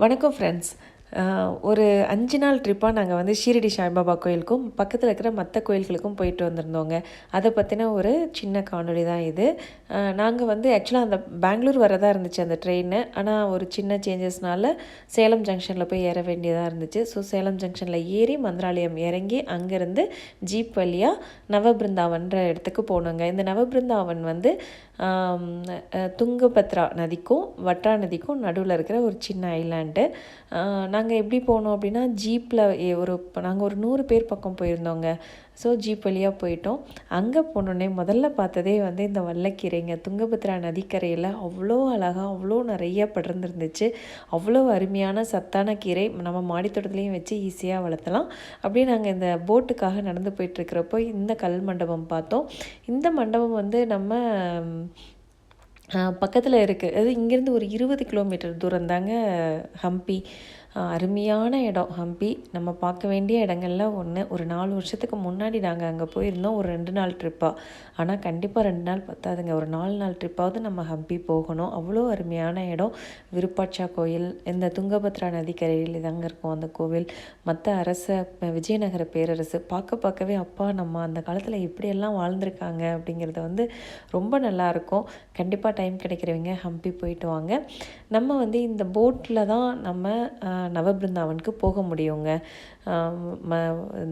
வணக்கம் ஃப்ரெண்ட்ஸ் ஒரு அஞ்சு நாள் ட்ரிப்பாக நாங்கள் வந்து ஷீரடி சாய்பாபா கோயிலுக்கும் பக்கத்தில் இருக்கிற மற்ற கோயில்களுக்கும் போயிட்டு வந்திருந்தோங்க. அதை பற்றின ஒரு சின்ன காணொலி தான் இது. நாங்கள் வந்து ஆக்சுவலாக அந்த பெங்களூர் வரதா இருந்துச்சு அந்த ட்ரெயின் ஆனால் ஒரு சின்ன சேஞ்சஸ்னால சேலம் ஜங்ஷனில் போய் ஏற வேண்டியதாக இருந்துச்சு. ஸோ சேலம் ஜங்ஷனில் ஏறி மந்திராலயம் இறங்கி அங்கேருந்து ஜீப் வழியாக நவபிருந்தாவன்ற இடத்துக்கு போனோங்க. இந்த நவபிருந்தாவன் வந்து துங்கபத்ரா நதிக்கும் வற்றா நதிக்கும் நடுவில் இருக்கிற ஒரு சின்ன ஐலாண்டு நாங்கள் எப்படி போனோம் அப்படின்னா ஜீப்பில் ஒரு நாங்கள் ஒரு நூறு பேர் பக்கம் போயிருந்தோங்க. ஸோ ஜீப் வழியாக போயிட்டோம். அங்கே போனோடனே முதல்ல பார்த்ததே வந்து இந்த வல்லக்கீரைங்க. துங்கபத்ரா நதிக்கரையில் அவ்வளோ அழகாக அவ்வளோ நிறைய படர்ந்துருந்துச்சு. அவ்வளோ அருமையான சத்தான கீரை நம்ம மாடித்தோட்டத்துலேயும் வச்சு ஈஸியாக வளர்த்தலாம். அப்படியே நாங்கள் இந்த போட்டுக்காக நடந்து போயிட்டுருக்கிறப்போ இந்த கல் மண்டபம் பார்த்தோம். இந்த மண்டபம் வந்து நம்ம பக்கத்தில் இருக்குது அது இங்கேருந்து ஒரு இருபது கிலோமீட்டர் தூரம் தாங்க ஹம்பி. அருமையான இடம். ஹம்பி நம்ம பார்க்க வேண்டிய இடங்கள்ல ஒன்று ஒரு நாலு வருஷத்துக்கு முன்னாடி நாங்கள் அங்கே போயிருந்தோம். ஒரு ரெண்டு நாள் ட்ரிப்பாக ஆனால் கண்டிப்பாக ரெண்டு நாள் பத்தாதுங்க. ஒரு நாலு நாள் ட்ரிப்பாவது நம்ம ஹம்பி போகணும். அவ்வளோ அருமையான இடம். விருப்பாட்சா கோயில் இந்த துங்கபத்ரா நதிக்கரையில் இதாங்க இருக்கும் அந்த கோவில். மற்ற அரச விஜயநகர பேரரசு பார்க்க பார்க்கவே அப்பா நம்ம அந்த காலத்தில் எப்படியெல்லாம் வாழ்ந்திருக்காங்க? அப்படிங்கிறத வந்து ரொம்ப நல்லா இருக்கும். கண்டிப்பாக டைம் கிடைக்கிறவங்க ஹம்பி போயிட்டு வாங்க. நம்ம வந்து இந்த போட்டில் தான் நம்ம நவபிருந்தாவனுக்கு போக முடியுங்க. ம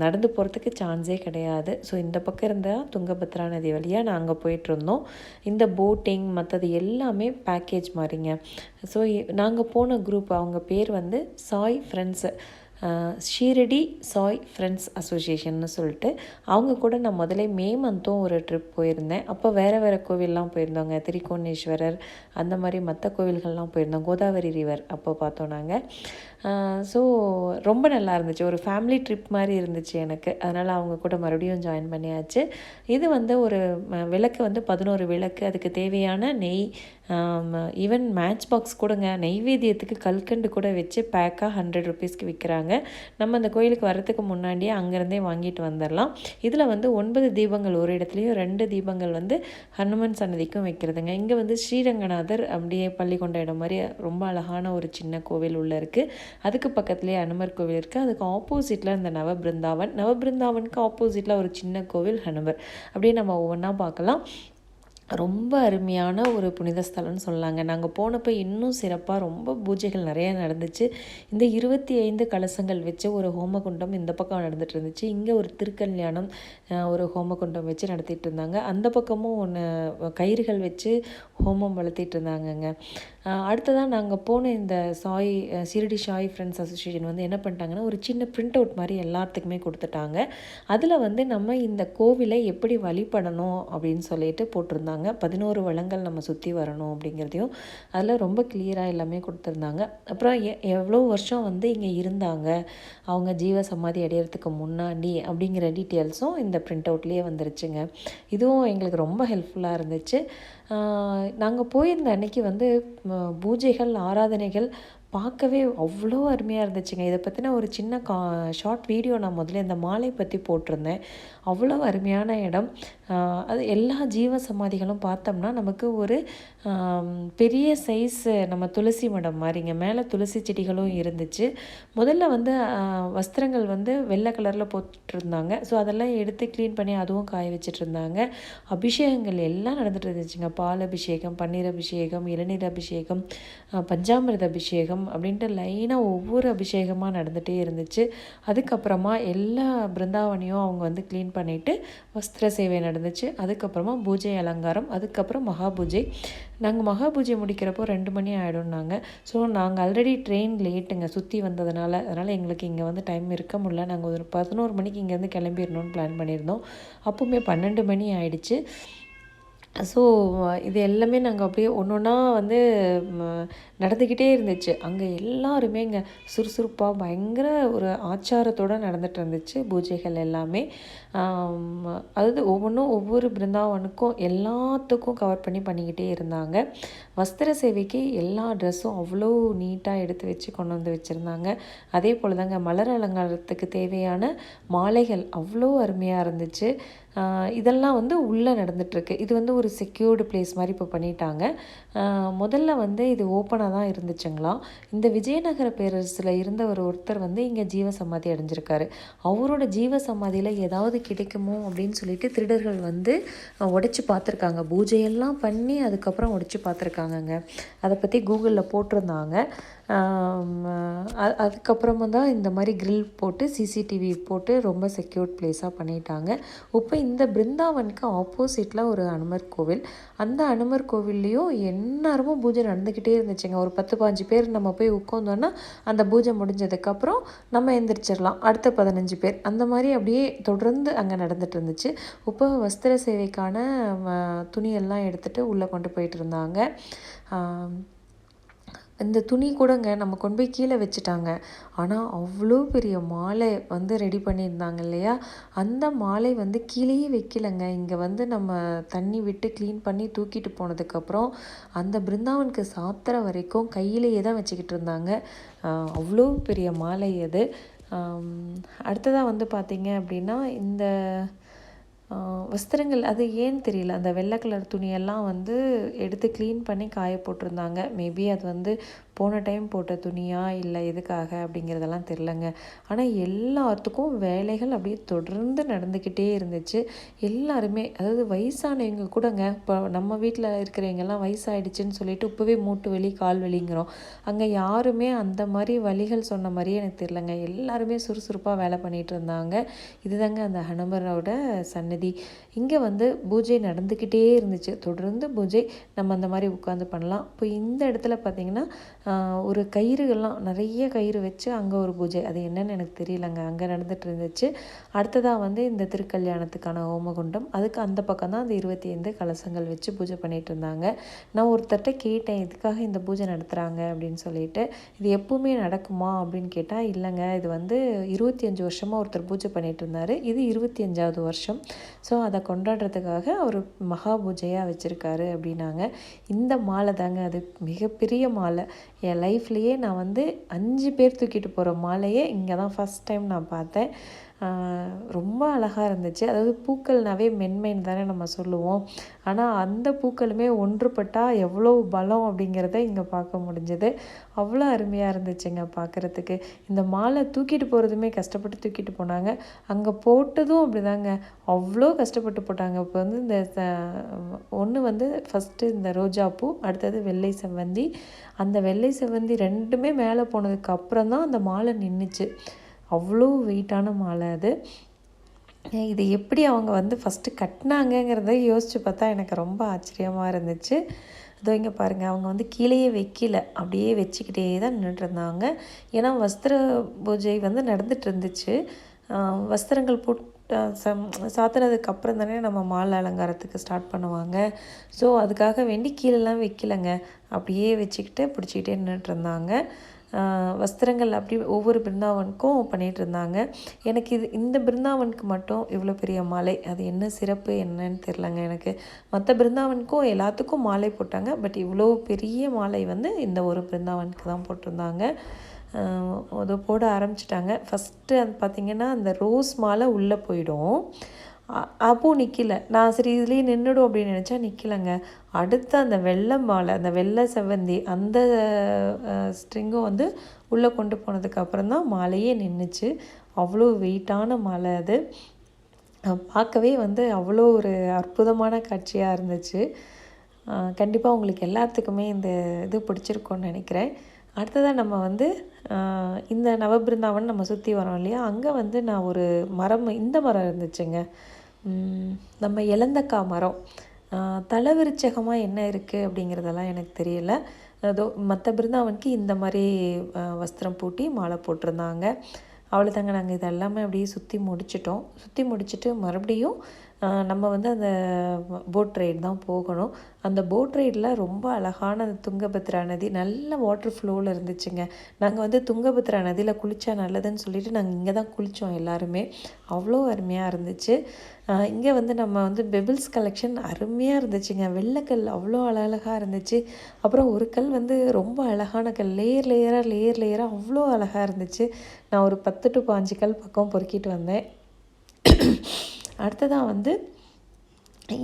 நடந்து போகிறதுக்கு சான்ஸே கிடையாது. ஸோ இந்த பக்கம் இருந்தால் துங்கபத்ரா நதி வழியாக நாங்கள் போயிட்டுருந்தோம் இந்த போட்டிங் மற்றது எல்லாமே பேக்கேஜ் மாதிரிங்க ஸோ நாங்கள் போன குரூப் அவங்க பேர் வந்து சாய் ஃப்ரெண்ட்ஸு ஷீரடி சாய் ஃப்ரெண்ட்ஸ் அசோசியேஷன்னு சொல்லிட்டு அவங்க கூட நான் முதலே மே மந்த்தும் ஒரு ட்ரிப் போயிருந்தேன். அப்போ வேறு வேறு கோவில்லாம் போயிருந்தோங்க. திரிகோணேஸ்வரர் அந்த மாதிரி மற்ற கோவில்கள்லாம் போயிருந்தோம். கோதாவரி ரிவர் அப்போ பார்த்தோம் நாங்கள் ஸோ ரொம்ப நல்லா இருந்துச்சு. ஒரு ஃபேமிலி ட்ரிப் மாதிரி இருந்துச்சு எனக்கு. அதனால் அவங்க கூட மறுபடியும் ஜாயின் பண்ணியாச்சு. இது வந்து ஒரு விளக்கு வந்து பதினோரு விளக்கு. அதுக்கு தேவையான நெய் ஈவன் மேட்ச் பாக்ஸ் கூடங்க. நெய்வேத்தியத்துக்கு கல்கண்டு கூட வச்சு பேக்காக ஹண்ட்ரட் ருபீஸ்க்கு விற்கிறாங்க நம்ம அந்த கோயிலுக்கு வரத்துக்கு முன்னாடியே அங்கேருந்தே வாங்கிட்டு வந்துடலாம் இதில் வந்து ஒன்பது தீபங்கள். ஒரு இடத்துலையும் ரெண்டு தீபங்கள் வந்து ஹனுமன் சன்னதிக்கும் வைக்கிறதுங்க. இங்கே வந்து ஸ்ரீரங்கநாதர் அப்படியே பள்ளி கொண்ட இடம் மாதிரி ரொம்ப அழகான ஒரு சின்ன கோவில் உள்ளே இருக்குது அதுக்கு பக்கத்துலேயே அனுமர் கோவில் இருக்குது அதுக்கு ஆப்போசிட்டில் இந்த நவபிருந்தாவன். நவபிருந்தாவனுக்கு ஆப்போசிட்டில் ஒரு சின்ன கோவில் ஹனுமர் அப்படியே நம்ம ஒவ்வொன்றா பார்க்கலாம். ரொம்ப அருமையான ஒரு புனித ஸ்தலம்னு சொல்லாங்க. நாங்கள் போனப்போ இன்னும் சிறப்பாக ரொம்ப பூஜைகள் நிறைய நடந்துச்சு. இந்த இருபத்தி ஐந்து கலசங்கள் வச்சு ஒரு ஹோமகுண்டம் இந்த பக்கம் நடந்துட்டு இருந்துச்சு. இங்கே ஒரு திருக்கல்யாணம் ஒரு ஹோமகுண்டம் வச்சு நடத்திட்டு இருந்தாங்க. அந்த பக்கமும் ஒன்று கயிறுகள் வச்சு ஹோமம் வளர்த்திட்டு இருந்தாங்கங்க. அடுத்ததாக நாங்கள் போன இந்த Sai ah, Shirdi Sai friends association வந்து என்ன பண்ணிட்டாங்கன்னா ஒரு சின்ன பிரிண்ட் அவுட் மாதிரி எல்லாத்துக்குமே கொடுத்துட்டாங்க. அதில் வந்து நம்ம இந்த கோவிலை எப்படி வழிபடணும் அப்படின்னு சொல்லிட்டு போட்டிருந்தாங்க. பதினோரு வளங்கள் நம்ம சுற்றி வரணும் அப்படிங்கிறதையும் அதில் ரொம்ப கிளியராக எல்லாமே கொடுத்துருந்தாங்க. அப்புறம் எ எவ்வளோ வருஷம் வந்து இங்கே இருந்தாங்க? அவங்க ஜீவ சமாதி அடையிறதுக்கு முன்னாடி அப்படிங்கிற டீட்டெயில்ஸும் இந்த பிரிண்ட் அவுட்லேயே வந்துருச்சுங்க. இதுவும் எங்களுக்கு ரொம்ப ஹெல்ப்ஃபுல்லாக இருந்துச்சு. நாங்கள் போயிருந்த அன்னைக்கு வந்து பூஜைகள் ஆராதனைகள் பார்க்கவே அவ்வளோ அருமையாக இருந்துச்சுங்க. இதை பற்றின ஒரு சின்ன கா ஷார்ட் வீடியோ நான் முதல்ல இந்த மாலை பற்றி போட்டிருந்தேன். அவ்வளோ அருமையான இடம். அது எல்லா ஜீவ சமாதிகளும் பார்த்தோம்னா நமக்கு ஒரு பெரிய சைஸ் நம்ம துளசி மடம் மாதிரிங்க. மேலே துளசி செடிகளும் இருந்துச்சு. முதல்ல வந்து வஸ்திரங்கள் வந்து வெள்ளை கலரில் போட்டுருந்தாங்க. ஸோ அதெல்லாம் எடுத்து க்ளீன் பண்ணி அதுவும் காய வச்சுட்டு இருந்தாங்க அபிஷேகங்கள் எல்லாம் நடந்துட்டு இருந்துச்சுங்க. பால் அபிஷேகம் பன்னீர் அபிஷேகம் இளநீர் அபிஷேகம் பஞ்சாமிரத அபிஷேகம் அப்படின்ட்டு லைனாக ஒவ்வொரு அபிஷேகமாக நடந்துகிட்டே இருந்துச்சு. அதுக்கப்புறமா எல்லா பிருந்தாவனையும் அவங்க வந்து க்ளீன் பண்ணிவிட்டு வஸ்திர சேவை நடந்துச்சு. அதுக்கப்புறமா பூஜை அலங்காரம் அதுக்கப்புறம் மகா பூஜை நாங்கள் மகா பூஜை முடிக்கிறப்போ ரெண்டு மணி ஆகிடும்னாங்க ஸோ நாங்கள் ஆல்ரெடி ட்ரெயின் லேட்டுங்க சுற்றி வந்ததுனால. அதனால் எங்களுக்கு இங்கே வந்து டைம் இருக்க முடியல. நாங்கள் ஒரு பதினோரு மணிக்கு இங்கேருந்து கிளம்பிடணும்னு பிளான் பண்ணியிருந்தோம். அப்போவுமே பன்னெண்டு மணி ஆயிடுச்சு. ஸோ இது எல்லாமே நாங்கள் அப்படியே ஒன்று ஒன்றா வந்து நடந்துக்கிட்டே இருந்துச்சு. அங்கே எல்லாருமே இங்கே சுறுசுறுப்பாக பயங்கர ஒரு ஆச்சாரத்தோடு நடந்துட்டு இருந்துச்சு பூஜைகள் எல்லாமே. அதாவது ஒவ்வொன்றும் ஒவ்வொரு பிருந்தாவனுக்கும் எல்லாத்துக்கும் கவர் பண்ணி பண்ணிக்கிட்டே இருந்தாங்க. வஸ்திர சேவைக்கு எல்லா ட்ரெஸ்ஸும் அவ்வளோ நீட்டாக எடுத்து வச்சு கொண்டு வந்து வச்சுருந்தாங்க. அதே போல் தாங்க மலர் அலங்காரத்துக்கு தேவையான மாலைகள் அவ்வளோ அருமையாக இருந்துச்சு. இதெல்லாம் வந்து உள்ளே நடந்துகிட்ருக்கு இது வந்து ஒரு செக்யூர்டு பிளேஸ் மாதிரி இப்போ பண்ணிட்டாங்க. முதல்ல வந்து இது ஓப்பனாக தான் இருந்துச்சுங்களாம் இந்த விஜயநகர பேரரசில் இருந்தவர் ஒருத்தர் வந்து இங்கே ஜீவ சமாதி அடைஞ்சிருக்காரு. அவரோட ஜீவ சமாதியில் ஏதாவது கிடைக்குமோ அப்படின்னு சொல்லிட்டு திருடர்கள் வந்து உடைச்சி பார்த்துருக்காங்க. பூஜையெல்லாம் பண்ணி அதுக்கப்புறம் உடச்சி பார்த்துருக்காங்கங்க. அதை பற்றி கூகுளில் போட்டிருந்தாங்க. ஆம், அதுக்கப்புறமா தான் இந்த மாதிரி க்ரில் போட்டு சிசிடிவி போட்டு ரொம்ப செக்யூர்ட் பிளேஸாக பண்ணிட்டாங்க. இப்போ இந்த பிருந்தாவனுக்கு ஆப்போசிட்டில் ஒரு அனுமர் கோவில். அந்த அனுமர் கோவில்லையும் எந்நேரமும் பூஜை நடந்துக்கிட்டே இருந்துச்சுங்க. ஒரு பத்து பாஞ்சு பேர் நம்ம போய் உட்காந்தோன்னா அந்த பூஜை முடிஞ்சதுக்கப்புறம் நம்ம எந்திரிச்சிடலாம் அடுத்த பதினஞ்சு பேர். அந்த மாதிரி அப்படியே தொடர்ந்து அங்கே நடந்துட்டு இருந்துச்சு. இப்போ வஸ்திர சேவைக்கான துணியெல்லாம் எடுத்துகிட்டு உள்ளே கொண்டு போயிட்டு இருந்தாங்க. இந்த துணி கூடங்க நம்ம கொண்டு போய் கீழே வச்சுட்டாங்க. ஆனால் அவ்வளோ பெரிய மாலை வந்து ரெடி பண்ணியிருந்தாங்க இல்லையா? அந்த மாலை வந்து கீழேயே வைக்கலைங்க. இங்கே வந்து நம்ம தண்ணி விட்டு க்ளீன் பண்ணி தூக்கிட்டு போனதுக்கப்புறம் அந்த பிருந்தாவனுக்கு சாப்பிட்ற வரைக்கும் கையிலேயே தான் வச்சுக்கிட்டு இருந்தாங்க. அவ்வளோ பெரிய மாலை அது. அடுத்ததாக வந்து பார்த்தீங்க அப்படின்னா இந்த வஸ்திரங்கள் அது ஏன்னு தெரியல? அந்த வெள்ளை கலர் துணியெல்லாம் வந்து எடுத்து க்ளீன் பண்ணி காய போட்டிருந்தாங்க. மேபி அது வந்து போன டைம் போட்ட துணியா இல்லை எதுக்காக அப்படிங்கிறதெல்லாம் தெரிலங்க ஆனால் எல்லாத்துக்கும் வேலைகள் அப்படியே தொடர்ந்து நடந்துக்கிட்டே இருந்துச்சு. எல்லாருமே அதாவது வயசானவங்க கூடங்க இப்போ நம்ம வீட்டில் இருக்கிறவங்கெல்லாம் வயசாயிடுச்சுன்னு சொல்லிட்டு இப்போவே மூட்டு வலி கால் வலிங்கிறோம். அங்கே யாருமே அந்த மாதிரி வழிகள் சொன்ன மாதிரியே எனக்கு தெரிலங்க எல்லாருமே சுறுசுறுப்பாக வேலை பண்ணிகிட்டு இருந்தாங்க. இதுதாங்க அந்த ஹனுமரோட சன்னதி. இங்கே வந்து பூஜை நடந்துக்கிட்டே இருந்துச்சு. தொடர்ந்து பூஜை நம்ம அந்த மாதிரி உட்காந்து பண்ணலாம். இப்போ இந்த இடத்துல பார்த்தீங்கன்னா ஒரு கயிறுகள்லாம் நிறைய கயிறு வச்சு அங்கே ஒரு பூஜை. அது என்னன்னு எனக்கு தெரியலங்க. அங்கே நடந்துட்டு இருந்துச்சு அடுத்ததாக வந்து இந்த திருக்கல்யாணத்துக்கான ஹோமகுண்டம். அதுக்கு அந்த பக்கம் தான் அந்த இருபத்தி ஐந்து கலசங்கள் வச்சு பூஜை பண்ணிட்டு இருந்தாங்க நான் ஒருத்தர்கிட்ட கேட்டேன் இதுக்காக இந்த பூஜை நடத்துகிறாங்க அப்படின்னு சொல்லிட்டு இது எப்பவுமே நடக்குமா? அப்படின்னு கேட்டால் இல்லைங்க. இது வந்து இருபத்தி அஞ்சு வருஷமாக ஒருத்தர் பூஜை பண்ணிட்டு இருந்தார் இது இருபத்தி அஞ்சாவது வருஷம். ஸோ அதை கொண்டாடுறதுக்காக அவர் மகா பூஜையாக வச்சுருக்காரு அப்படின்னாங்க. இந்த மாலை தாங்க அது மிகப்பெரிய மாலை. என் லைஃப்லேயே நான் வந்து அஞ்சு பேர் தூக்கிட்டு போகிற மாலையே இங்கே தான் ஃபஸ்ட் டைம் நான் பார்த்தேன். ரொம்ப அழகாக இருந்துச்சு. அதாவது பூக்கள்னாவே மென்மைன்னு தானே நம்ம சொல்லுவோம். ஆனால் அந்த பூக்களுமே ஒன்றுபட்டால் எவ்வளோ பலம் அப்படிங்கிறத இங்கே பார்க்க முடிஞ்சது. அவ்வளோ அருமையாக இருந்துச்சுங்க பார்க்குறதுக்கு. இந்த மாலை தூக்கிட்டு போகிறதுமே கஷ்டப்பட்டு தூக்கிட்டு போனாங்க. அங்கே போட்டதும் அப்படிதாங்க. அவ்வளோ கஷ்டப்பட்டு போட்டாங்க. இப்போ வந்து இந்த ஒன்று வந்து ஃபஸ்ட்டு இந்த ரோஜாப்பூ அடுத்தது வெள்ளை செவ்வந்தி. அந்த வெள்ளை செவ்வந்தி ரெண்டுமே மேலே போனதுக்கு அப்புறம் தான் அந்த மாலை நின்றுச்சு அவ்வளோ வெயிட்டான மாலை அது. இது எப்படி அவங்க வந்து ஃபஸ்ட்டு கட்டினாங்கங்கிறத யோசித்து பார்த்தா எனக்கு ரொம்ப ஆச்சரியமாக இருந்துச்சு. அதோ இங்கே பாருங்கள் அவங்க வந்து கீழேயே வைக்கல அப்படியே வச்சுக்கிட்டே தான் நின்றுட்டு இருந்தாங்க ஏன்னா வஸ்திர பூஜை வந்து நடந்துட்டு இருந்துச்சு வஸ்திரங்கள் போட் சம் சாத்துனதுக்கு அப்புறம் தானே நம்ம மாலை அலங்காரத்துக்கு ஸ்டார்ட் பண்ணுவாங்க. ஸோ அதுக்காக வேண்டி கீழெல்லாம் வைக்கலங்க. அப்படியே வச்சுக்கிட்டு பிடிச்சிக்கிட்டே நின்றுட்டு இருந்தாங்க வஸ்திரங்கள் அப்படி ஒவ்வொரு பிருந்தாவனுக்கும் பண்ணிகிட்டு இருந்தாங்க. எனக்கு இது இந்த பிருந்தாவனுக்கு மட்டும் இவ்வளோ பெரிய மாலை அது என்ன சிறப்பு என்னன்னு தெரிலங்க எனக்கு. மற்ற பிருந்தாவனுக்கும் எல்லாத்துக்கும் மாலை போட்டாங்க. பட் இவ்வளோ பெரிய மாலை வந்து இந்த ஒரு பிருந்தாவனுக்கு தான் போட்டிருந்தாங்க. அதை அது போட ஆரம்பிச்சிட்டாங்க. ஃபஸ்ட்டு அது பார்த்திங்கன்னா அந்த ரோஸ் மாலை உள்ளே போயிடும். அப்போ நிற்கல நான் சரி இதுலேயே நின்றுடும் அப்படின்னு நினச்சா நிற்கலைங்க அடுத்து அந்த வெள்ளை மாலை அந்த வெள்ளை செவ்வந்தி அந்த ஸ்ட்ரிங்கும் வந்து உள்ளே கொண்டு போனதுக்கப்புறம் தான் மாலையே நின்றுச்சு அவ்வளோ வெயிட்டான மாலை அது. பார்க்கவே வந்து அவ்வளோ ஒரு அற்புதமான காட்சியாக இருந்துச்சு. கண்டிப்பாக உங்களுக்கு எல்லாத்துக்குமே இந்த இது பிடிச்சிருக்கும்னு நினைக்கிறேன். அடுத்ததாக நம்ம வந்து இந்த நவபிருந்தாவன் நம்ம சுற்றி வரோம் இல்லையா? அங்கே வந்து நான் ஒரு மரம் இந்த மரம் இருந்துச்சுங்க. நம்ம இலந்தக்கா மரம் ஆஹ் தலவிருச்சகமாக என்ன இருக்குது அப்படிங்கிறதெல்லாம் எனக்கு தெரியல. அதோ மற்ற பிருந்தாவனுக்கு இந்த மாதிரி வஸ்திரம் பூட்டி மாலை போட்டிருந்தாங்க. அவ்வளோதாங்க நாங்கள் இது எல்லாமே அப்படியே சுற்றி முடிச்சிட்டோம். சுற்றி முடிச்சிட்டு மறுபடியும் நம்ம வந்து அந்த போட் ரைடு தான் போகணும். அந்த போட் ரைடில் ரொம்ப அழகான அந்த துங்கபத்ரா நதி நல்ல வாட்டர் ஃப்ளோவில் இருந்துச்சுங்க. நாங்கள் வந்து துங்கபத்ரா நதியில் குளித்தா நல்லதுன்னு சொல்லிட்டு நாங்கள் இங்கே தான் குளித்தோம் எல்லாருமே. அவ்வளோ அருமையாக இருந்துச்சு. இங்கே வந்து நம்ம வந்து பெபிள்ஸ் கலெக்ஷன் அருமையாக இருந்துச்சுங்க. வெள்ளைக்கல் அவ்வளோ அழகழகாக இருந்துச்சு. அப்புறம் ஒரு கல் வந்து ரொம்ப அழகான கல். லேயர் லேயராக லேயர் லேயராக அவ்வளோ அழகாக இருந்துச்சு. நான் ஒரு பத்து டு பாஞ்சு கல் பக்கம் பொறுக்கிட்டு வந்தேன். அடுத்ததாக வந்து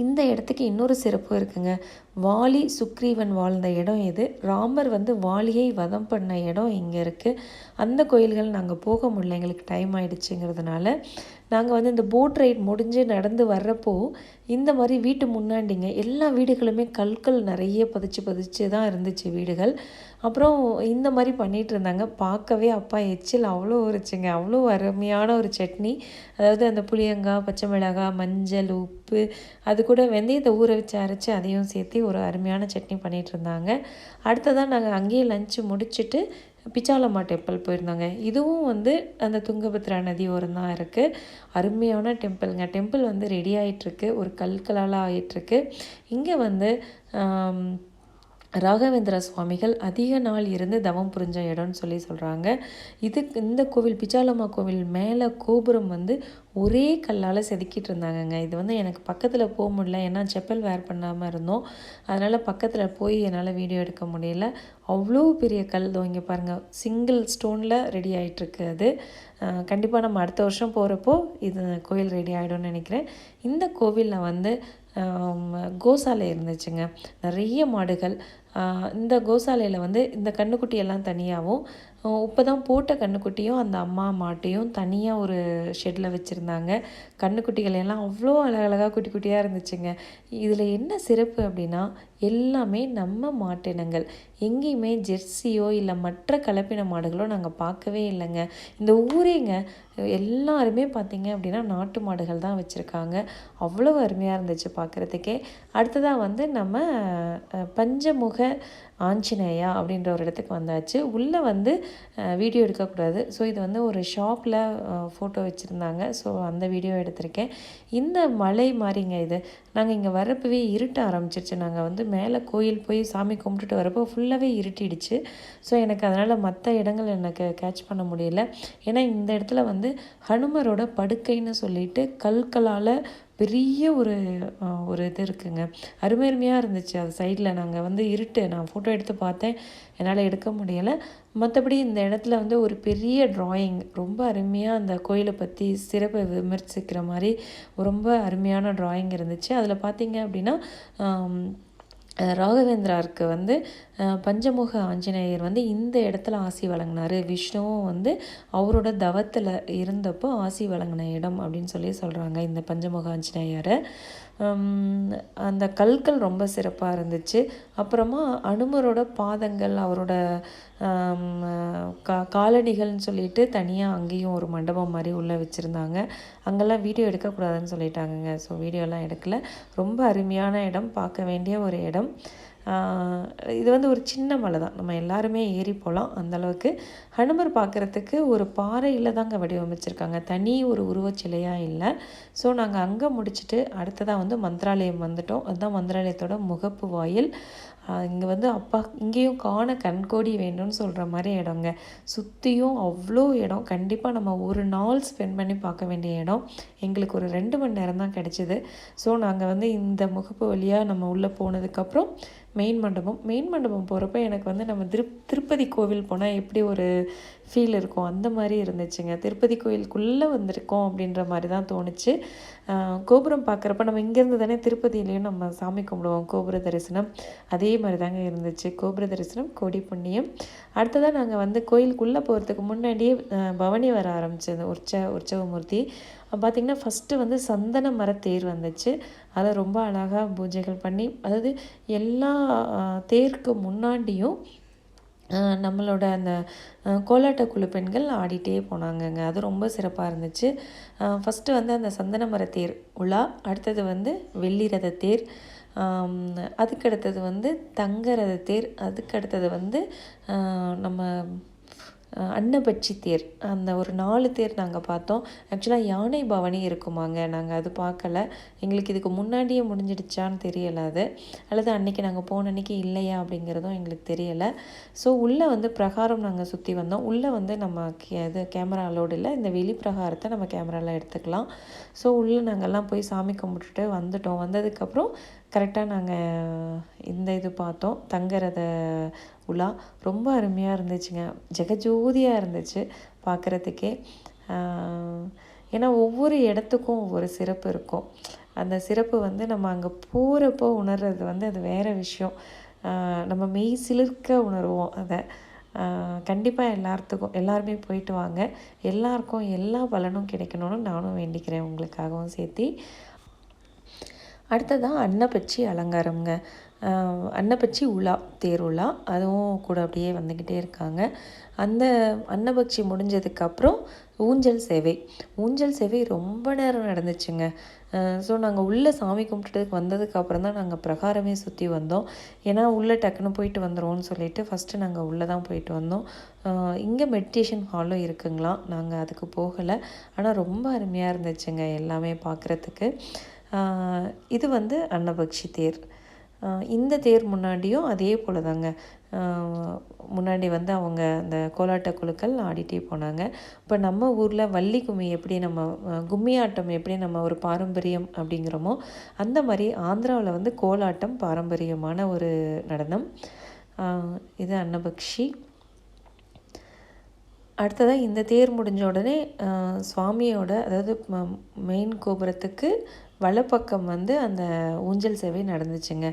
இந்த இடத்துக்கு இன்னொரு சிறப்பு இருக்குங்க. வாலி சுக்ரீவன் வாழ்ந்த இடம் இது. ராமர் வந்து வாலியை வதம் பண்ண இடம் இங்கே இருக்குது அந்த கோயில்கள் நாங்கள் போக முடியல. எங்களுக்கு டைம் ஆயிடுச்சுங்கிறதுனால நாங்கள் வந்து இந்த போட் ரைட் முடிஞ்சு நடந்து வர்றப்போ இந்த மாதிரி வீட்டு முன்னாடிங்க எல்லா வீடுகளுமே கற்கள் நிறைய பதிச்சு பதிச்சு தான் இருந்துச்சு வீடுகள். அப்புறம் இந்த மாதிரி பண்ணிகிட்டு இருந்தாங்க. பார்க்கவே அப்பா எச்சில் அவ்வளோ இருச்சுங்க அவ்வளோ அருமையான ஒரு சட்னி. அதாவது அந்த புளியங்காய் பச்சை மிளகாய் மஞ்சள் உப்பு அது கூட வெந்தயத்தை ஊற வச்சு அரைச்சி அதையும் சேர்த்து ஒரு அருமையான சட்னி பண்ணிகிட்டு இருந்தாங்க. அடுத்ததாக நாங்கள் அங்கேயே லஞ்சு முடிச்சுட்டு பிச்சாலம்மா டெம்பிள் போயிருந்தாங்க. இதுவும் வந்து அந்த துங்கபத்ரா நதி ஓரம் தான் இருக்குது அருமையான டெம்பிள்ங்க. டெம்பிள் வந்து ரெடி ஆகிட்டுருக்கு ஒரு கல்கலால் ஆகிட்டுருக்கு இங்கே வந்து ராகவேந்திர சுவாமிகள் அதிக நாள் இருந்து தவம் புரிஞ்ச இடம்னு சொல்லி சொல்கிறாங்க இதுக்கு இந்த கோவில் பிச்சாலம்மா கோவில் மேலே கோபுரம் வந்து ஒரே கல்லால் செதுக்கிட்டு இருந்தாங்கங்க. இது வந்து எனக்கு பக்கத்தில் போக முடியல. ஏன்னா செப்பல் வேர் பண்ணாமல் இருந்தோம். அதனால் பக்கத்தில் போய் என்னால் வீடியோ எடுக்க முடியல. அவ்வளோ பெரிய கல். இங்கே பாருங்கள் சிங்கிள் ஸ்டோனில் ரெடி ஆகிட்டுருக்கு அது. கண்டிப்பாக நம்ம அடுத்த வருஷம் போகிறப்போ இது கோயில் ரெடி ஆகிடும்னு நினைக்கிறேன். இந்த கோவிலில் வந்து கோசாலை இருந்துச்சுங்க. நிறைய மாடுகள் இந்த கோசாலையில் வந்து இந்த கண்ணுக்குட்டியெல்லாம் தனியாகவும் இப்போ தான் போட்ட கண்ணுக்குட்டியும் அந்த அம்மா மாட்டையும் தனியாக ஒரு ஷெட்டில் வச்சுருந்தாங்க. கண்ணுக்குட்டிகள் எல்லாம் அவ்வளோ அழகழகாக குட்டி குட்டியாக இருந்துச்சுங்க. இதில் என்ன சிறப்பு அப்படின்னா எல்லாமே நம்ம மாட்டினங்கள் எங்கேயுமே ஜெர்சியோ இல்லை மற்ற கலப்பின மாடுகளோ நாங்கள் பார்க்கவே இல்லைங்க. இந்த ஊரேங்க எல்லாருமே பார்த்திங்க அப்படின்னா நாட்டு மாடுகள் தான் வச்சுருக்காங்க. அவ்வளோ அருமையாக இருந்துச்சு பார்க்குறதுக்கே. அடுத்ததாக வந்து நம்ம பஞ்சமுக ஆஞ்சநேயா அப்படின்ற ஒரு இடத்துக்கு வந்தாச்சு. உள்ளே வந்து வீடியோ எடுக்கக்கூடாது. ஸோ இது வந்து ஒரு ஷாப்பில் ஃபோட்டோ வச்சுருந்தாங்க. ஸோ அந்த வீடியோ எடுத்திருக்கேன். இந்த மலை மாதிரிங்க இது. நாங்கள் இங்கே வரப்பவே இருட்ட ஆரம்பிச்சிருச்சு. நாங்கள் வந்து மேலே கோயில் போய் சாமி கும்பிட்டுட்டு வரப்போ ஃபுல்லாகவே இருட்டிடுச்சு. ஸோ எனக்கு அதனால் மற்ற இடங்கள் எனக்கு கேட்ச் பண்ண முடியல. ஏன்னா இந்த இடத்துல வந்து ஹனுமரோட படுக்கைன்னு சொல்லிட்டு கல்களால் பெரிய ஒரு ஒரு இது இருக்குங்க. அருமை அருமையாக இருந்துச்சு. அது சைடில் நாங்கள் வந்து இருட்டு. நான் ஃபோட்டோ எடுத்து பார்த்தேன். என்னால் எடுக்க முடியலை. மற்றபடி இந்த இடத்துல வந்து ஒரு பெரிய ட்ராயிங் ரொம்ப அருமையாக அந்த கோயிலை பற்றி சிறப்பை விமர்சிக்கிற மாதிரி ரொம்ப அருமையான ட்ராயிங் இருந்துச்சு. அதில் பார்த்தீங்க அப்படின்னா ராகவேந்திராருக்கு வந்து பஞ்சமுக ஆஞ்சநேயர் வந்து இந்த இடத்துல ஆசி வழங்கினார். விஷ்ணுவும் வந்து அவரோட தவத்தில் இருந்தப்போ ஆசி வழங்கின இடம் அப்படின்னு சொல்லி சொல்கிறாங்க இந்த பஞ்சமுக ஆஞ்சநேயரை. அந்த கல்கள் ரொம்ப சிறப்பாக இருந்துச்சு. அப்புறமா அனுமரோட பாதங்கள் அவரோட கா காலணிகள்னு சொல்லிட்டு தனியாக அங்கேயும் ஒரு மண்டபம் மாதிரி உள்ளே வச்சுருந்தாங்க. அங்கெல்லாம் வீடியோ எடுக்கக்கூடாதுன்னு சொல்லிட்டாங்கங்க. ஸோ வீடியோலாம் எடுக்கல. ரொம்ப அருமையான இடம். பார்க்க வேண்டிய ஒரு இடம். இது வந்து ஒரு சின்ன மலை தான். நம்ம எல்லாருமே ஏறி போகலாம் அந்தளவுக்கு ஹனுமர் பார்க்குறதுக்கு ஒரு பாறையில் தாங்க வடிவமைச்சிருக்காங்க. தனி ஒரு உருவச்சிலையாக இல்லை. ஸோ நாங்கள் அங்கே முடிச்சுட்டு அடுத்ததாக வந்து மந்திராலயம் வந்துட்டோம். அதுதான் மந்திராலயத்தோட முகப்பு வாயில். இங்கே வந்து அப்பா இங்கேயும் காண கண்கோடி வேணும்னு சொல்கிற மாதிரி இடங்க. சுற்றியும் அவ்வளோ இடம். கண்டிப்பாக நம்ம ஒரு நாள் ஸ்பெண்ட் பண்ணி பார்க்க வேண்டிய இடம். எங்களுக்கு ஒரு ரெண்டு மணி நேரம் தான் கிடச்சிது. ஸோ நாங்கள் வந்து இந்த முகப்பு வழியாக நம்ம உள்ளே போனதுக்கப்புறம் மெயின் மண்டபம். மெயின் மண்டபம் போகிறப்ப எனக்கு வந்து நம்ம திருப் திருப்பதி கோவில் போனால் எப்படி ஒரு ஃபீல் இருக்கும் அந்த மாதிரி இருந்துச்சுங்க. திருப்பதி கோயிலுக்குள்ளே வந்திருக்கோம் அப்படின்ற மாதிரி தான் தோணுச்சு. கோபுரம் பார்க்குறப்ப நம்ம இங்கேருந்து தானே திருப்பதியிலையும் நம்ம சாமி கும்பிடுவோம் கோபுர தரிசனம். அதே மாதிரி தாங்க இருந்துச்சு. கோபுர தரிசனம் கோடி புண்ணியம். அடுத்ததாக நாங்கள் வந்து கோயிலுக்குள்ளே போகிறதுக்கு முன்னாடியே பவனி வர ஆரம்பிச்சது. உற்ச உற்சவமூர்த்தி. பார்த்திங்கன்னா ஃபஸ்ட்டு வந்து சந்தன மரத்தேர் வந்துச்சு. அதை ரொம்ப அழகாக பூஜைகள் பண்ணி அதாவது எல்லா தேருக்கு முன்னாடியும் நம்மளோட அந்த கோலாட்ட குழு பெண்கள் ஆடிட்டே போனாங்கங்க. அது ரொம்ப சிறப்பாக இருந்துச்சு. ஃபஸ்ட்டு வந்து அந்த சந்தன மர தேர் உலா அடுத்தது வந்து வெள்ளி ரத தேர் அதுக்கடுத்தது வந்து தங்க ரத தேர் அதுக்கடுத்தது வந்து நம்ம அன்னபட்சி தேர். அந்த ஒரு நாலு தேர் நாங்கள் பார்த்தோம். ஆக்சுவலாக யானை பவனி இருக்குமாங்க. நாங்கள் அது பார்க்கல. எங்களுக்கு இதுக்கு முன்னாடியே முடிஞ்சிடுச்சான்னு தெரியலை அது. அல்லது அன்றைக்கி நாங்கள் போன அன்றைக்கி இல்லையா அப்படிங்கிறதும் எங்களுக்கு தெரியலை. ஸோ உள்ளே வந்து பிரகாரம் நாங்கள் சுற்றி வந்தோம். உள்ளே வந்து நம்ம கே இது கேமரா அலோடு இல்லை. இந்த வெளி பிரகாரத்தை நம்ம கேமராவில் எடுத்துக்கலாம். ஸோ உள்ளே நாங்கள்லாம் போய் சாமி கும்பிட்டுட்டு வந்துட்டோம். வந்ததுக்கப்புறம் கரெக்டாக நாங்கள் இந்த இது பார்த்தோம். தங்குறத உலா ரொம்ப அருமையாக இருந்துச்சுங்க. ஜெகஜோதியாக இருந்துச்சு பார்க்குறதுக்கே ஏன்னா ஒவ்வொரு இடத்துக்கும் ஒவ்வொரு சிறப்பு இருக்கும். அந்த சிறப்பு வந்து நம்ம அங்கே போகிறப்போ உணர்றது வந்து அது வேறு விஷயம். நம்ம மெய் சிலிர்க்க உணர்வோம் அதை. கண்டிப்பாக எல்லாத்துக்கும் எல்லாருமே போயிட்டு வாங்க. எல்லாருக்கும் எல்லா பலனும் கிடைக்கணும்னு நானும் வேண்டிக்கிறேன் உங்களுக்காகவும் சேர்த்தி. அடுத்ததாக அன்னப்பச்சி அலங்காரம்ங்க. அன்னப்பச்சி உலா தேர் உலா அதுவும் கூட அப்படியே வந்துக்கிட்டே இருக்காங்க. அந்த அன்னபக்ஷி முடிஞ்சதுக்கப்புறம் ஊஞ்சல் சேவை. ஊஞ்சல் சேவை ரொம்ப நேரம் நடந்துச்சுங்க. ஸோ நாங்கள் உள்ளே சாமி கும்பிட்டுட்டு வந்ததுக்கப்புறம் தான் நாங்கள் பிரகாரமே சுற்றி வந்தோம். ஏன்னா உள்ளே டக்குன்னு போயிட்டு வந்துடுவோம்னு சொல்லிட்டு ஃபஸ்ட்டு நாங்கள் உள்ளே தான் போயிட்டு வந்தோம். இங்கே மெடிடேஷன் ஹாலும் இருக்குங்களாம் நாங்கள் அதுக்கு போகலை. ஆனால் ரொம்ப அருமையாக இருந்துச்சுங்க எல்லாமே பார்க்குறதுக்கு இது வந்து அன்னபக்ஷி தேர். இந்த தேர் முன்னாடியும் அதே போல் தாங்க முன்னாடி வந்து அவங்க அந்த கோலாட்ட குழுக்கள் ஆடிட்டே போனாங்க. இப்போ நம்ம ஊரில் வள்ளி கும்மி எப்படி நம்ம கும்மி ஆட்டம் எப்படி நம்ம ஒரு பாரம்பரியம் அப்படிங்கிறோமோ அந்த மாதிரி ஆந்திராவில் வந்து கோலாட்டம் பாரம்பரியமான ஒரு நடனம். இது அன்னபக்ஷி. அடுத்ததாக இந்த தேர் முடிஞ்ச உடனே சுவாமியோட அதாவது மெயின் கோபுரத்துக்கு வலப்பக்கம் வந்து அந்த ஊஞ்சல் சேவை நடந்துச்சுங்க.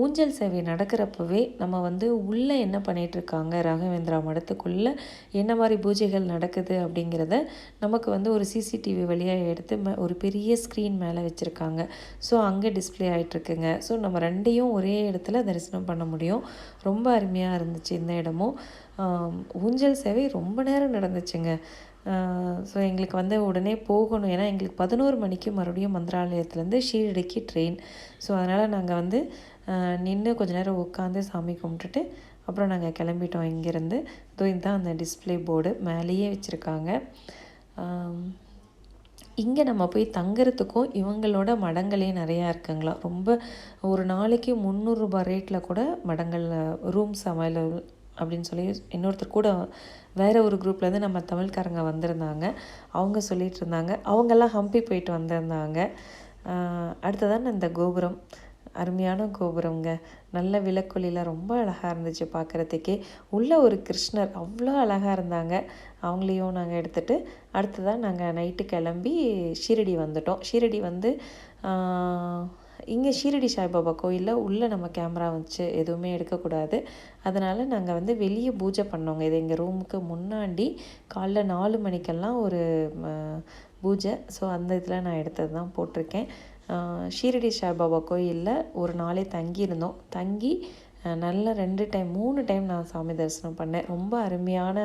ஊஞ்சல் சேவை நடக்கிறப்பவே நம்ம வந்து உள்ளே என்ன பண்ணிகிட்ருக்காங்க ராகவேந்திரா மடத்துக்குள்ளே என்ன மாதிரி பூஜைகள் நடக்குது அப்படிங்கிறத நமக்கு வந்து ஒரு சிசிடிவி வழியாக எடுத்து மே ஒரு பெரிய ஸ்க்ரீன் மேலே வச்சுருக்காங்க. ஸோ அங்கே டிஸ்பிளே ஆகிட்டுருக்குங்க ஸோ நம்ம ரெண்டையும் ஒரே இடத்துல தரிசனம் பண்ண முடியும். ரொம்ப அருமையாக இருந்துச்சு இந்த இடமும். ஊஞ்சல் சேவை ரொம்ப நேரம் நடந்துச்சுங்க. ஸோ எங்களுக்கு வந்து உடனே போகணும். ஏன்னா எங்களுக்கு பதினோரு மணிக்கு மறுபடியும் மந்திராலயத்துலேருந்து ஷீரடிக்கு ட்ரெயின் ஸோ அதனால் நாங்கள் வந்து நின்று கொஞ்ச நேரம் உட்காந்து சாமி கும்பிட்டுட்டு அப்புறம் நாங்கள் கிளம்பிட்டோம் இங்கேருந்து. இதோ இதுதான் அந்த டிஸ்பிளே போர்டு மேலேயே வச்சுருக்காங்க. இங்கே நம்ம போய் தங்குறதுக்கும் இவங்களோட மடங்களே நிறையா இருக்குங்களா? ரொம்ப ஒரு நாளைக்கு முந்நூறுரூபா ரேட்டில் கூட மடங்கள் ரூம்ஸ் அவைலபிள் அப்படின்னு சொல்லி இன்னொருத்தர் கூட வேறு ஒரு குரூப்லேருந்து நம்ம தமிழ்காரங்க வந்திருந்தாங்க. அவங்க சொல்லிகிட்டு இருந்தாங்க. அவங்கெல்லாம் ஹம்பி போயிட்டு வந்திருந்தாங்க. அடுத்ததான் இந்த கோபுரம். அருமையான கோபுரங்க நல்ல விளக்கொலியில் ரொம்ப அழகாக இருந்துச்சு பார்க்குறதுக்கே உள்ளே ஒரு கிருஷ்ணர் அவ்வளோ அழகாக இருந்தாங்க. அவங்களையும் நாங்கள் எடுத்துகிட்டு அடுத்ததாக நாங்கள் நைட்டு கிளம்பி ஷீரடி வந்துட்டோம். ஷீரடி வந்து இங்கே ஷீரடி சாய்பாபா கோயிலில் உள்ளே நம்ம கேமரா வச்சு எதுவுமே எடுக்கக்கூடாது. அதனால் நாங்கள் வந்து வெளியே பூஜை பண்ணோங்க. இது எங்கள் ரூமுக்கு முன்னாடி காலைல நாலு மணிக்கெல்லாம் ஒரு பூஜை. ஸோ அந்த இதில் நான் எடுத்தது தான் போட்டிருக்கேன். ஷீரடி சாய்பாபா கோயிலில் ஒரு நாளே தங்கியிருந்தோம். தங்கி நல்ல ரெண்டு டைம் மூணு டைம் நான் சாமி தரிசனம் பண்ணேன். ரொம்ப அருமையான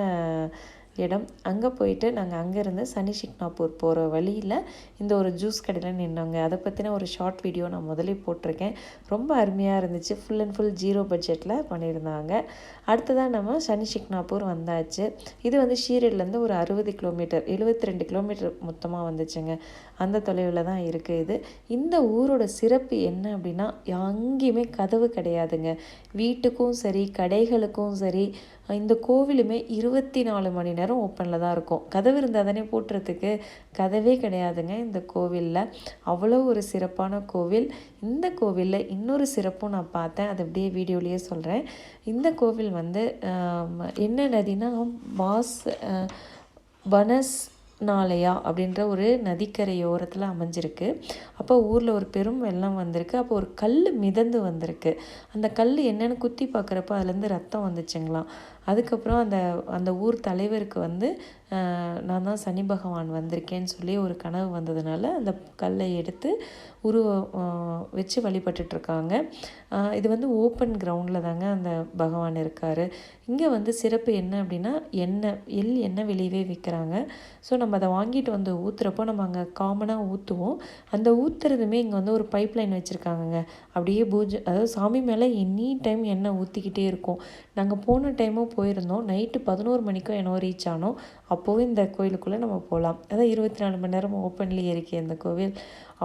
இடம். அங்கே போயிட்டு நாங்கள் அங்கேருந்து சனி சிக்னாப்பூர் போகிற வழியில் இந்த ஒரு ஜூஸ் கடையில் நின்னோங்க. அதை பற்றின ஒரு ஷார்ட் வீடியோ நான் முதலே போட்டிருக்கேன். ரொம்ப அருமையாக இருந்துச்சு. ஃபுல் அண்ட் ஃபுல் ஜீரோ பட்ஜெட்டில் பண்ணியிருந்தாங்க. அடுத்ததாக நம்ம சனி சிக்னாப்பூர் வந்தாச்சு. இது வந்து ஷீரட்லேருந்து ஒரு அறுபது கிலோமீட்டர் எழுபத்தி ரெண்டு கிலோமீட்டர் மொத்தமாக வந்துச்சுங்க. அந்த தொலைவில் தான் இருக்குது இது. இந்த ஊரோட சிறப்பு என்ன அப்படின்னா அங்கேயுமே கதவு கிடையாதுங்க. வீட்டுக்கும் சரி கடைகளுக்கும் சரி இந்த கோவிலுமே இருபத்தி நாலு மணி நேரம் ஓப்பனில் தான் இருக்கும். கதவு இருந்தால் தானே போட்டுறதுக்கு? கதவே கிடையாதுங்க இந்த கோவிலில். அவ்வளோ ஒரு சிறப்பான கோவில். இந்த கோவிலில் இன்னொரு சிறப்பும் நான் பார்த்தேன். அது அப்படியே வீடியோலேயே சொல்கிறேன் இந்த கோவில் வந்து என்ன நதினா வாஸ் வனஸ் நாளையா அப்படின்ற ஒரு நதிக்கரையோரத்தில் அமைஞ்சிருக்கு. அப்போ ஊரில் ஒரு பெரும் வெள்ளம் வந்திருக்கு. அப்போ ஒரு கல் மிதந்து வந்திருக்கு. அந்த கல் என்னென்னு குத்தி பார்க்குறப்ப அதுலேருந்து ரத்தம் வந்துச்சுங்களாம். அதுக்கப்புறம் அந்த அந்த ஊர் தலைவருக்கு வந்து நான் தான் சனி பகவான் வந்திருக்கேன்னு சொல்லி ஒரு கனவு வந்ததுனால அந்த கல்லை எடுத்து உருவம் வச்சு வழிபட்டுட்ருக்காங்க. இது வந்து ஓப்பன் கிரவுண்டில் தாங்க அந்த பகவான் இருக்கார். இங்கே வந்து சிறப்பு என்ன அப்படின்னா எண்ணெய் எள் எண்ணெய் வெளியவே விற்கிறாங்க. ஸோ நம்ம அதை வாங்கிட்டு வந்து ஊற்றுறப்போ நம்ம அங்கே காமனாக ஊற்றுவோம். அந்த ஊற்றுறதுமே இங்கே வந்து ஒரு பைப் லைன் வச்சுருக்காங்கங்க. அப்படியே பூஜை அதாவது சாமி மேலே எனி டைம் எண்ணெய் ஊற்றிக்கிட்டே இருக்கும். நாங்கள் போன டைமும் போயிருந்தோம். நைட்டு பதினோரு மணிக்கும் என்னோ ரீச் ஆனோம். அப்போவும் இந்த கோயிலுக்குள்ளே நம்ம போகலாம் அதான் இருபத்தி நாலு மணி நேரம் ஓப்பன்லேயே இருக்கே இந்த கோவில்.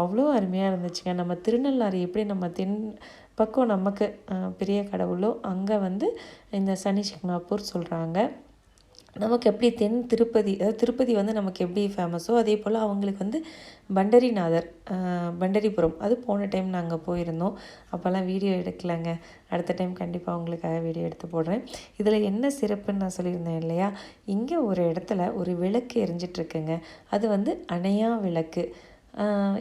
அவ்வளோ அருமையாக இருந்துச்சுங்க. நம்ம திருநள்ளாறு எப்படி நம்ம தென் பக்கம் நமக்கு பெரிய கடவுளோ அங்கே வந்து இந்த சனி சிக்னாப்பூர் சொல்கிறாங்க நமக்கு எப்படி தென் திருப்பதி அதாவது திருப்பதி வந்து நமக்கு எப்படி ஃபேமஸோ அதே போல் அவங்களுக்கு வந்து பண்டரிநாதர் பண்டரிபுரம் அது போன டைம் நாங்கள் போயிருந்தோம். அப்போல்லாம் வீடியோ எடுக்கலைங்க. அடுத்த டைம் கண்டிப்பாக உங்களுக்காக வீடியோ எடுத்து போடுறேன். இதில் என்ன சிறப்புன்னு நான் சொல்லியிருந்தேன் இல்லையா? இங்கே ஒரு இடத்துல ஒரு விளக்கு எரிஞ்சிட்ருக்குங்க. அது வந்து அணையா விளக்கு.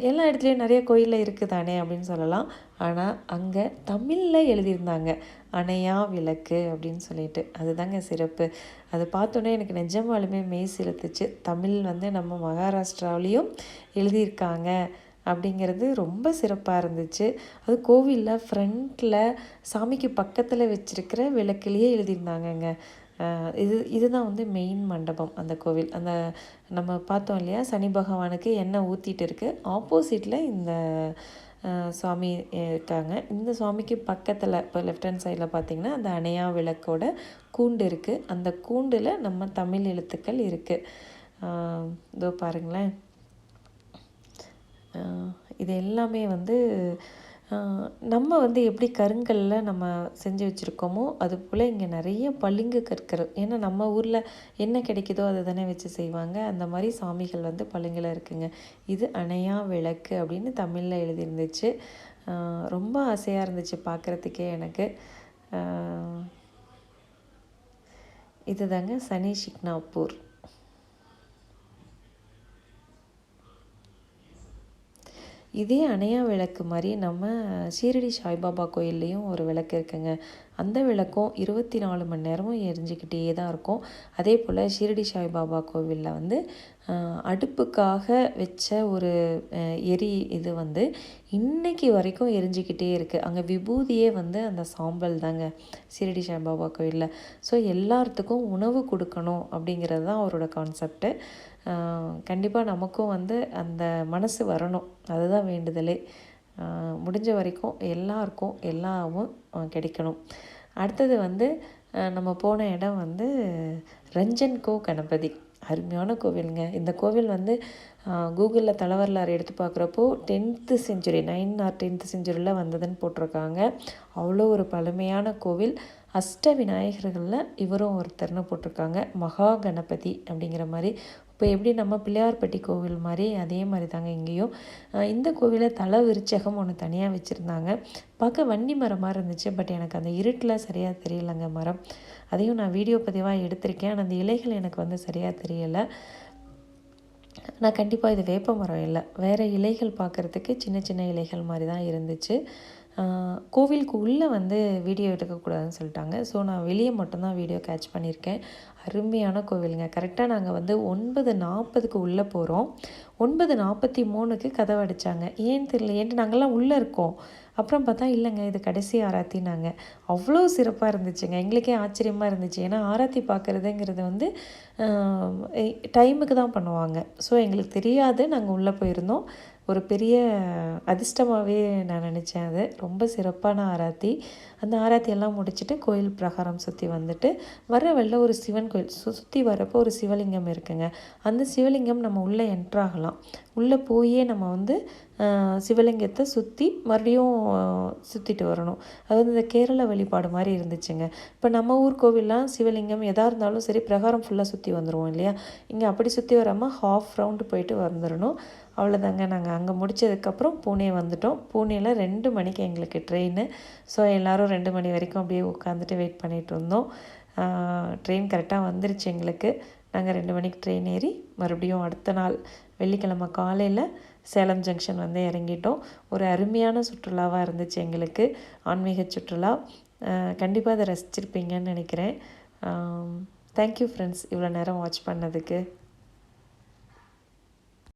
எல்லா இடத்துலையும் நிறைய கோயிலில் இருக்குது தானே அப்படின்னு சொல்லலாம். ஆனால் அங்கே தமிழில் எழுதியிருந்தாங்க. அணையா விளக்கு அப்படின்னு சொல்லிட்டு. அதுதாங்க சிறப்பு. அதை பார்த்தோன்னே எனக்கு நிஜமாலுமே மெய் செலுத்துச்சு. தமிழ் வந்து நம்ம மகாராஷ்டிராவிலையும் எழுதியிருக்காங்க அப்படிங்கிறது ரொம்ப சிறப்பாக இருந்துச்சு. அது கோவிலில் ஃப்ரண்ட்டில் சாமிக்கு பக்கத்தில் வச்சுருக்கிற விளக்குலேயே எழுதியிருந்தாங்கங்க. இது இதுதான் வந்து மெயின் மண்டபம் அந்த கோவில். அந்த நம்ம பார்த்தோம் இல்லையா? சனி பகவானுக்கு எண்ணெய் ஊற்றிட்டு இருக்குது ஆப்போசிட்டில் இந்த சுவாமி இருக்காங்க. இந்த சுவாமிக்கு பக்கத்தில் இப்போ லெஃப்ட் ஹேண்ட் சைடில் பார்த்திங்கன்னா அந்த அணையா விளக்கோட கூண்டு இருக்குது அந்த கூண்டில் நம்ம தமிழ் எழுத்துக்கள் இருக்குது இதோ பாருங்களேன். இது எல்லாமே வந்து நம்ம வந்து எப்படி கருங்கல்ல நம்ம செஞ்சு வச்சுருக்கோமோ அது போல் இங்கே நிறைய பளிங்கு கற்கள். ஏன்னா நம்ம ஊரில் என்ன கிடைக்குதோ அதை தானே வச்சு செய்வாங்க. அந்த மாதிரி சாமிகள் வந்து பளிங்கில் இருக்குங்க. இது அணையா விளக்கு அப்படின்னு தமிழில் எழுதியிருந்துச்சு. ரொம்ப ஆசையாக இருந்துச்சு பார்க்குறதுக்கே எனக்கு. இதுதாங்க சனி ஷிக்னாப்பூர் இதே அணையா விளக்கு மாதிரி நம்ம ஷீரடி சாய்பாபா கோயில்லையும் ஒரு விளக்கு இருக்குங்க. அந்த விளக்கும் இருபத்தி நாலு மணி நேரமும் எரிஞ்சிக்கிட்டே தான் இருக்கும். அதே போல் ஷீரடி சாய்பாபா கோவிலில் வந்து அடுப்புக்காக வச்ச ஒரு எரி இது வந்து இன்றைக்கி வரைக்கும் எரிஞ்சிக்கிட்டே இருக்குது அங்கே விபூதியே வந்து அந்த சாம்பல் தாங்க ஷீரடி சாய்பாபா கோயிலில். ஸோ எல்லாத்துக்கும் உணவு கொடுக்கணும் அப்படிங்கிறது தான் அவரோட கான்செப்ட்டு. கண்டிப்பாக நமக்கும் வந்து அந்த மனசு வரணும். அதுதான் வேண்டுதலே. முடிஞ்ச வரைக்கும் எல்லாருக்கும் எல்லாமும் கிடைக்கணும். அடுத்தது வந்து நம்ம போன இடம் வந்து ரஞ்சன் கோ கணபதி. அருமையான கோவிலுங்க. இந்த கோவில் வந்து கூகுளில் தலைவரலாறு எடுத்து பார்க்குறப்போ tenth century nine or tenth செஞ்சுரியில் வந்ததுன்னு போட்டிருக்காங்க. அவ்வளோ ஒரு பழமையான கோவில். அஷ்ட விநாயகர்களில் இவரும் ஒருத்தர்னு போட்டிருக்காங்க. மகா கணபதி அப்படிங்கிற மாதிரி இப்போ எப்படி நம்ம பிள்ளையார்பட்டி கோவில் மாதிரி அதே மாதிரி தாங்க இங்கேயும் இந்த கோவிலில் தலை விருச்சகம் ஒன்று தனியாக வச்சுருந்தாங்க. பார்க்க வண்டி மரம் மாதிரி இருந்துச்சு. பட் எனக்கு அந்த இருட்டில் சரியாக தெரியலைங்க மரம். அதையும் நான் வீடியோ பதிவாக எடுத்திருக்கேன். ஆனால் அந்த இலைகள் எனக்கு வந்து சரியாக தெரியலை. நான் கண்டிப்பாக இது வேப்ப மரம் இல்லை. வேறு இலைகள் பார்க்குறதுக்கு சின்ன சின்ன இலைகள் மாதிரி தான் இருந்துச்சு. கோவிலுக்கு உள்ளே வந்து வீடியோ எடுக்கக்கூடாதுன்னு சொல்லிட்டாங்க. ஸோ நான் வெளியே மட்டும்தான் வீடியோ கேட்ச் பண்ணியிருக்கேன். அருமையான கோவிலுங்க. கரெக்டாக நாங்கள் வந்து ஒன்பது நாற்பதுக்கு உள்ளே போகிறோம் ஒன்பது நாற்பத்தி மூணுக்கு கதவை அடித்தாங்க ஏன்னு தெரியல. ஏன்ட்டு நாங்கள்லாம் உள்ளே இருக்கோம். அப்புறம் பார்த்தா இல்லைங்க இது கடைசி ஆராத்தினாங்க. அவ்வளோ சிறப்பாக இருந்துச்சுங்க. எங்களுக்கே ஆச்சரியமாக இருந்துச்சு. ஏன்னா ஆராத்தி பார்க்குறதுங்கிறது வந்து டைமுக்கு தான் பண்ணுவாங்க. ஸோ எங்களுக்கு தெரியாது. நாங்கள் உள்ளே போயிருந்தோம். ஒரு பெரிய அதிர்ஷ்டமாகவே நான் நினச்சேன் அது. ரொம்ப சிறப்பான ஆராத்தி. அந்த ஆராத்தி எல்லாம் முடிச்சுட்டு கோயில் பிரகாரம் சுற்றி வந்துட்டு வர வெளில ஒரு சிவன் கோயில். சு சுற்றி வரப்போ ஒரு சிவலிங்கம் இருக்குங்க. அந்த சிவலிங்கம் நம்ம உள்ளே என்ட்ராகலாம் உள்ளே போயே நம்ம வந்து சிவலிங்கத்தை சுற்றி மறுபடியும் சுற்றிட்டு வரணும். அதாவது இந்த கேரள வழிபாடு மாதிரி இருந்துச்சுங்க. இப்போ நம்ம ஊர் கோவில்லாம் சிவலிங்கம் எதாக இருந்தாலும் சரி பிரகாரம் ஃபுல்லாக சுற்றி வந்துடுவோம் இல்லையா? இங்கே அப்படி சுற்றி வராமல் ஹாஃப் ரவுண்டு போயிட்டு வந்துடணும் அவ்வளோதாங்க நாங்கள் அங்கே முடித்ததுக்கப்புறம் பூனே வந்துட்டோம். பூனேயில் ரெண்டு மணிக்கு எங்களுக்கு ட்ரெயின் ஸோ எல்லோரும் ரெண்டு மணி வரைக்கும் அப்படியே உட்காந்துட்டு வெயிட் பண்ணிகிட்டு இருந்தோம். ட்ரெயின் கரெக்டாக வந்துருச்சு எங்களுக்கு. நாங்கள் ரெண்டு மணிக்கு ட்ரெயின் ஏறி மறுபடியும் அடுத்த நாள் வெள்ளிக்கிழமை காலையில் சேலம் ஜங்ஷன் வந்து இறங்கிட்டோம். ஒரு அருமையான சுற்றுலாவாக இருந்துச்சு எங்களுக்கு. ஆன்மீக சுற்றுலா. கண்டிப்பாக அதை ரசிச்சிருப்பீங்கன்னு நினைக்கிறேன். தேங்க்யூ ஃப்ரெண்ட்ஸ் இவ்வளோ நேரம் வாட்ச் பண்ணதுக்கு.